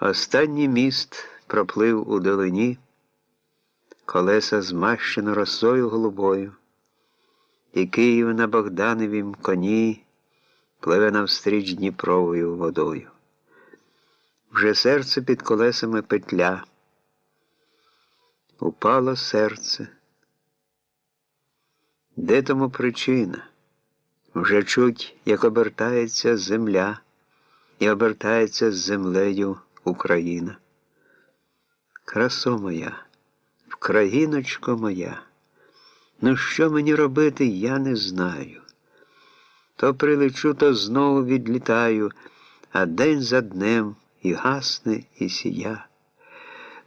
Останній міст проплив у долині, колеса змащено росою голубою, і Київ на Богдановім коні пливе навстріч Дніпровою водою. Вже серце під колесами петля. Упало серце. Де тому причина? Вже чуть, як обертається земля, і обертається з землею Україна. Красо моя, вкраїночко моя, ну що мені робити, я не знаю. То прилечу, то знову відлітаю, а день за днем і гасне, і сія.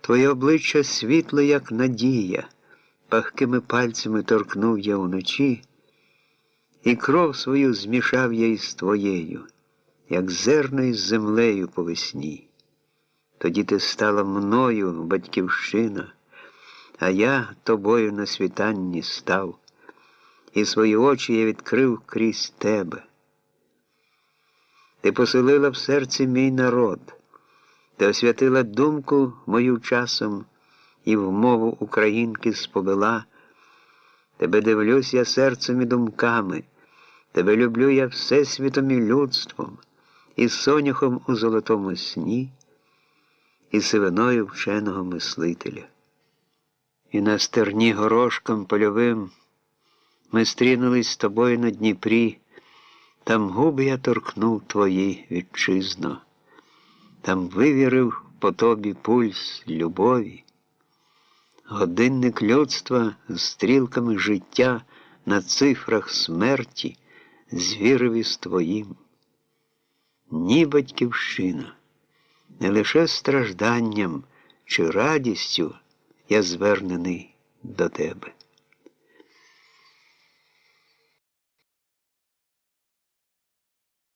Твоє обличчя світле, як надія, пахкими пальцями торкнув я уночі, і кров свою змішав я із твоєю, як зерно із землею по весні. Тоді ти стала мною, батьківщина, а я тобою на світанні став, і свої очі я відкрив крізь тебе. Ти поселила в серці мій народ, ти освятила думку мою часом і в мову українки сповела. Тебе дивлюсь я серцем і думками, тебе люблю я всесвітом і людством, і соняхом у золотому сні і сивиною вченого мислителя. І на стерні горошком польовим ми стрінулись з тобою на Дніпрі, там губи я торкнув твої вітчизно, там вивірив по тобі пульс любові, годинник людства з стрілками життя на цифрах смерті звірив із твоїм. Ні, батьківщина не лише стражданням чи радістю я звернений до тебе.